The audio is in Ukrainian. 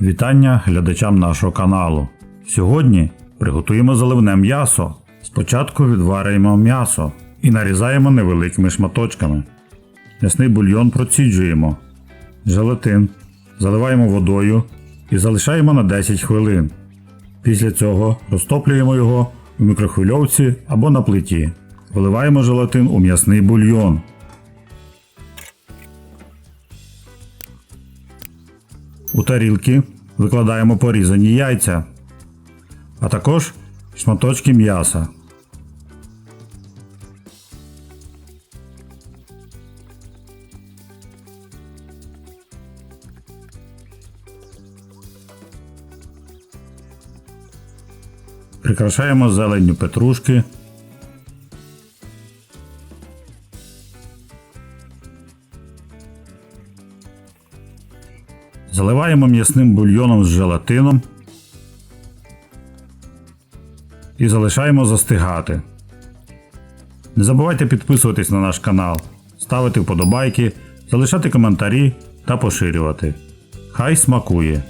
Вітання глядачам нашого каналу. Сьогодні приготуємо заливне м'ясо. Спочатку відварюємо м'ясо і нарізаємо невеликими шматочками. М'ясний бульйон проціджуємо. Желатин заливаємо водою і залишаємо на 10 хвилин. Після цього розтоплюємо його у мікрохвильовці або на плиті. Виливаємо желатин у м'ясний бульйон. У тарілки викладаємо порізані яйця, а також шматочки м'яса. Прикрашаємо зеленню петрушки. Заливаємо м'ясним бульйоном з желатином і залишаємо застигати. Не забувайте підписуватись на наш канал, ставити вподобайки, залишати коментарі та поширювати. Хай смакує!